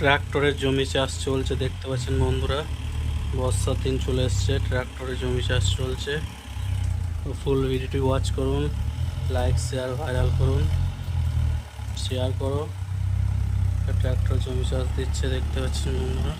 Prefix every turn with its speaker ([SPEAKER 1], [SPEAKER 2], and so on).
[SPEAKER 1] ট্রাক্টরের জমি চাষ চলছে, দেখতে পাচ্ছেন বন্ধুরা। বর্ষার দিন চলে এসছে, ট্রাক্টরের জমি চাষ চলছে। ফুল ভিডিওটি ওয়াচ করুন লাইক শেয়ার ভাইরাল করুন শেয়ার করো। ট্রাক্টর জমি চাষ দিচ্ছে, দেখতে পাচ্ছেন বন্ধুরা।